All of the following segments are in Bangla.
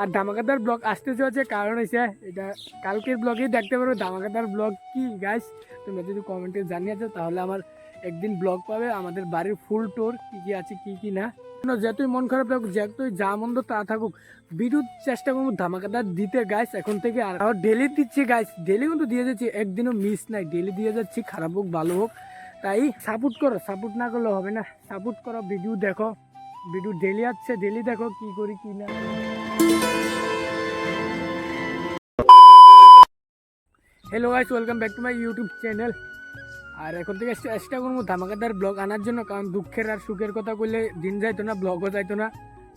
আর ধামাকাদার ব্লগ আসতে চলেছে, কারণ হয়েছে এটা কালকের ব্লগেই দেখতে পারবে ধামাকাদার ব্লগ কি গাইস তোমরা যদি কমেন্টে জানিয়েছো, তাহলে আমার একদিন ব্লগ পাবে, আমাদের বাড়ির ফুল টোর কি কি আছে, কি কি না। যতই মন খারাপ থাকুক, যতই যা মন্দ তা থাকুক, বিদ্যুৎ চেষ্টা করব ধামাকাদার দিতে গাইস এখন থেকে আর ডেলি দিচ্ছি গাইস ডেলি কিন্তু দিয়ে যাচ্ছি, একদিনও মিস নাই। ডেলি দিয়ে যাচ্ছি, খারাপ হোক, ভালো হোক। তাই সাপোর্ট করো সাপোর্ট না করলে হবে না। সাপোর্ট করো ভিডিও দেখো। ভিডিও ডেলি আসছে ডেলি দেখো কি করি, কি না। Hello guys welcome back to my YouTube channel আর এখন থেকে চেষ্টা করব ধামাকাদার ব্লগ আনার জন্য, কারণ দুঃখের আর সুখের কথা বললে দিন যাইতো না ব্লগও যাইতো না।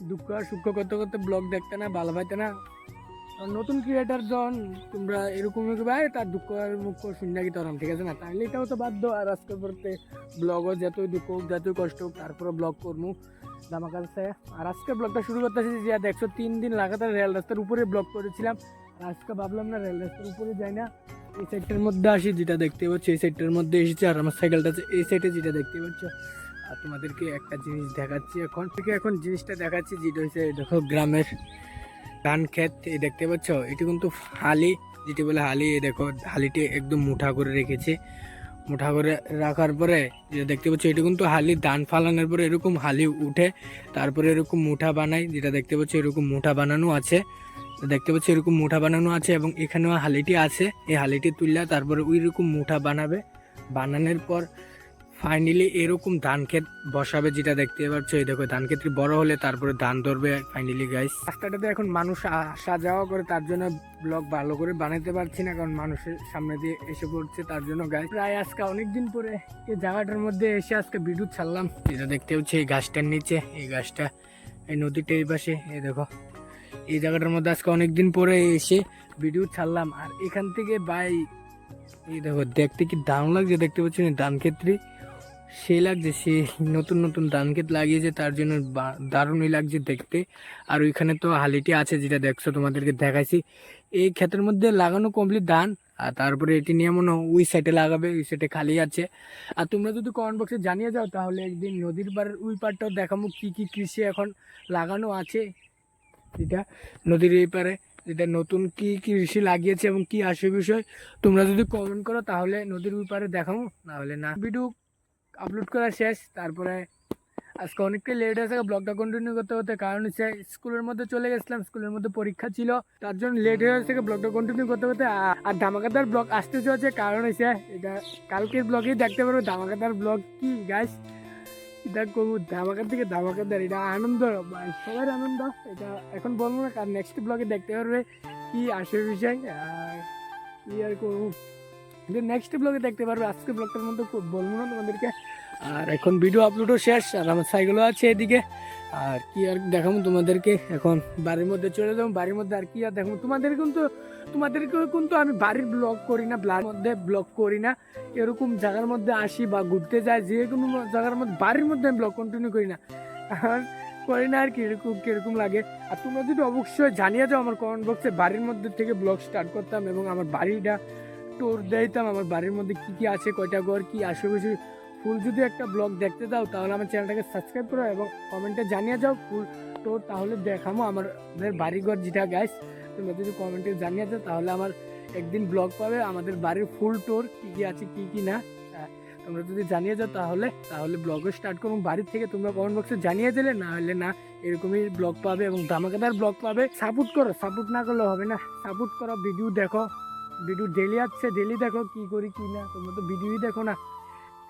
দুঃখ আর সুখ করতে করতে ব্লগ দেখতে না, ভালো পাইতে না। নতুন ক্রিয়েটার জন, তোমরা এরকম ভাই, তার দুঃখ আর মুখ শুনে কি তরম ঠিক আছে না? তাহলে এটাও তো বাধ্য। আর আজকে পড়তে ব্লগও যতই দুঃখ হোক, যতই কষ্ট হোক তারপরে ব্লগ করব ধামাকার সে আর আজকে ব্লগটা শুরু করতেছি যে, দেখছ, তিন দিন লাগাতার রেল রাস্তার উপরে ব্লগ করেছিলাম। আজকে ভাবলাম না রেল রাস্তার উপরে যাই না। এই সাইডটার মধ্যে আসি, যেটা দেখতে পাচ্ছ, এই সাইডটার মধ্যে এসেছে, আর আমার সাইকেলটা আছে এই সাইডে যেটা দেখতে পাচ্ছ। আর তোমাদেরকে একটা জিনিস দেখাচ্ছি এখন। থেকে এখন জিনিসটা দেখাচ্ছি, যেটা হচ্ছে দেখো গ্রামের ধান ক্ষেত, এই দেখতে পাচ্ছ? এটি কিন্তু হালি, যেটি বলে হালি দেখো, হালিটি একদম মুঠা করে রেখেছে। মুঠা করে রাখার পরে যেটা দেখতে পাচ্ছ, এটি কিন্তু হালি ধান ফালানোর পরে এরকম হালি উঠে, তারপরে এরকম মুঠা বানায়, যেটা দেখতে পাচ্ছ, এরকম মুঠা বানানো আছে। দেখতে পাচ্ছি এরকম মুঠা বানানো আছে এবং এখানেও হালিটি আছে। এই হালিটি তুললে তারপরে ওই রকম মুঠা বানাবে। বানানোর পর ফাইনালি এরকম ধান ক্ষেত বসাবে যেটা দেখতে পাচ্ছ। এই দেখো, ধান ক্ষেত্রে বড় হলে তারপরে ধান ধরবে ফাইনালি গাইস রাস্তাটাতে এখন মানুষ আসা যাওয়া করে, তার জন্য ব্লগ ভালো করে বানাতে পারছি না, কারণ মানুষের সামনে দিয়ে এসে পড়ছে, তার জন্য গাইস প্রায় আজকে অনেকদিন পরে এই জায়গাটার মধ্যে এসে আজকে বিদ্যুৎ ছাড়লাম। যেটা দেখতে হচ্ছে এই গাছটার নিচে। এই গাছটা এই নদীটা এই পাশে, এই দেখো। এই জায়গাটার মধ্যে আজকে অনেকদিন পরে এসে ভিডিও ছাড়লাম। আর এখান থেকে বাই এই দেখো, দেখতে কি দারুণ লাগছে দেখতে পাচ্ছি না ধান ক্ষেত্রে সে লাগছে, সে নতুন নতুন ধান ক্ষেত লাগিয়েছে, তার জন্য দারুণই লাগছে দেখতে। আর ওইখানে তো হালিটি আছে যেটা দেখছ, তোমাদেরকে দেখাইছি। এই ক্ষেতের মধ্যে লাগানো কমপ্লিট ধান, আর তারপরে এটি নিয়ে মনে ওই সাইডে লাগাবে, ওই সাইডে খালি আছে। আর তোমরা যদি কমেন্ট বক্সে জানিয়ে যাও, তাহলে একদিন নদীর পাড়ের ওই পাড়টাও দেখাবো, কী কী কৃষি এখন লাগানো আছে। যেটা নদীর এই পারে, যেটা নতুন কি কি কৃষি লাগিয়েছে এবং কি আসে বিষয়, তোমরা যদি কমেন্ট করো, তাহলে নদীর ওই পারে দেখাবো নাহলে না। ভিডিও আপলোড করা শেষ, তারপরে আজকে অনেকটাই লেট হয়েছে ব্লগটা কন্টিনিউ করতে করতে, কারণ হচ্ছে স্কুলের মধ্যে চলে গেছিলাম, স্কুলের মধ্যে পরীক্ষা ছিল, তার জন্য লেট হয়ে গেছে ব্লগটা কন্টিনিউ করতে আ- আর ধামাকাদার ব্লগ আসতে চলেছে, কারণ হচ্ছে এটা কালকের ব্লগেই দেখতে পারব ধামাকাদার ব্লগ কি গাছ এটা করব ধামাকার থেকে দেয় এটা আনন্দ ভাই, সবার আনন্দ। এটা এখন বলব না কারণ নেক্সট ব্লগে দেখতে পারবে কি আসে বিষয় কি আর করব। নেক্সট ব্লগে দেখতে পারবে আজকে ব্লগটার মধ্যে বলব না তোমাদেরকে। আর এখন ভিডিও আপলোডও শেষ আর আমার সাইকেলও আছে এদিকে। আর কি আর দেখাবো তোমাদেরকে? এখন বাড়ির মধ্যে চলে যাব, বাড়ির মধ্যে আর কি আর দেখাবো? তোমাদের কিন্তু তোমাদেরকেও কিন্তু আমি বাড়ির ব্লগ করি না ব্লার মধ্যে ব্লগ করি না। এরকম জায়গার মধ্যে আসি বা ঘুরতে যাই, যে কোনো জায়গার মধ্যে, বাড়ির মধ্যে আমি ব্লগ কন্টিনিউ করি না। আর করি না আর কীরকম কীরকম লাগে। আর তোমরা যদি অবশ্যই জানিয়ে যাও আমার কমেন্ট বক্সে বাড়ির মধ্যে থেকে ব্লগ স্টার্ট করতাম এবং আমার বাড়িটা ট্যুর দিতাম, আমার বাড়ির মধ্যে কি কি আছে, কয়টা ঘর, কি আশেপাশে ফুল যদি একটা ব্লগ দেখতে দাও, তাহলে আমার চ্যানেলটাকে সাবস্ক্রাইব করো এবং কমেন্টে জানিয়ে যাও ফুল। টোর তাহলে দেখামো আমার বাড়িঘর যেটা গাইস তোমরা যদি কমেন্টে জানিয়ে দাও, তাহলে আমার একদিন ব্লগ পাবে। আমাদের বাড়ির ফুল টোর কি কি আছে, কি কি না তোমরা যদি জানিয়ে যাও তাহলে তাহলে ব্লগও স্টার্ট করুন বাড়ির থেকে তোমরা কমেন্ট বক্সে জানিয়ে দিলে, না হলে না, এরকমই ব্লগ পাবে এবং ধামাকাদার ব্লগ পাবে। সাপোর্ট করো সাপোর্ট না করলে হবে না। সাপোর্ট করো ভিডিও দেখো। ভিডিও ডেলি আসছে ডেলি দেখো কি করি, কি না। তোমরা তো ভিডিওই দেখো না।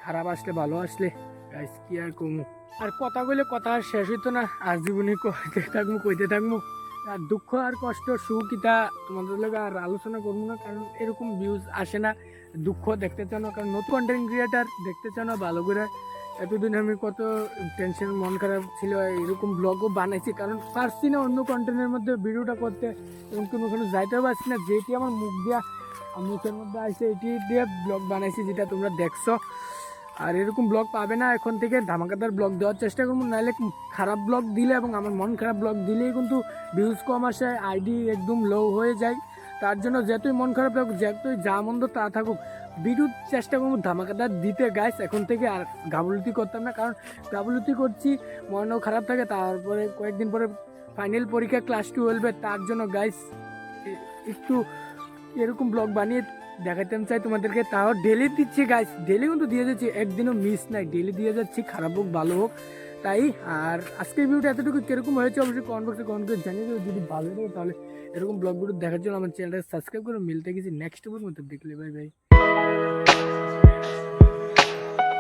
খারাপ আসলে, ভালো আসলে গাইস কি আর কমু? আর কথা বলে কথা আর শেষ হইতো না আর জীবনে কইতে থাকব কইতে থাকব। আর দুঃখ আর কষ্ট, সুখ ইটা তোমাদের লোক আর আলোচনা করব না, কারণ এরকম ভিউজ আসে না। দুঃখ দেখতে চাও না, কারণ নতুন কন্টেন্ট ক্রিয়েটার দেখতে চাও না, ভালো করে। এতদিন আমি কত টেনশন মন খারাপ ছিল, এরকম ব্লগও বানাইছি, কারণ পারছি না অন্য কন্টেন্টের মধ্যে ভিডিওটা করতে। এবং কোনো কোনো যাইতেও পারছি না, যেটি আমার মুখ দিয়া, মুখের মধ্যে আসছে এটি দিয়ে ব্লগ বানাইছি, যেটা তোমরা দেখছ। আর এরকম ব্লগ পাবে না এখন থেকে, ধামাকাদার ব্লগ দেওয়ার চেষ্টা করব। নাহলে খারাপ ব্লগ দিলে এবং আমার মন খারাপ ব্লগ দিলেই কিন্তু ভিউজ কম আসে আইডি একদম লো হয়ে যায়। তার জন্য যতই মন খারাপ থাকুক, যতই যা মন্দ তা থাকুক ভিডিও চেষ্টা করব ধামাকাদার দিতে গাইস এখন থেকে আর গাবলুতি করতাম না, কারণ গাবলুতি করছি, মনও খারাপ থাকে। তারপরে কয়েকদিন পরে ফাইনাল পরীক্ষা ক্লাস টুয়েলভে তার জন্য গাইস একটু এরকম ব্লগ বানিয়ে দেখাতেন চাই তোমাদেরকে, তাও ডেলি দিচ্ছি গাছ ডেলি কিন্তু দিয়ে যাচ্ছি একদিনও মিস নাই। ডেলি দিয়ে যাচ্ছি, খারাপ হোক, ভালো হোক। তাই, আর আজকের ভিডিওটা এতটুকু, কীরকম হয়েছে অবশ্যই কমেন্ট বক্সে কমেন্ট করে জানিয়ে দেবো যদি ভালো লাগে তাহলে এরকম ব্লগগুলো দেখার জন্য আমার চ্যানেলটা সাবস্ক্রাইব করে। মিলতে গেছি নেক্সট মতো দেখলে বাই বাই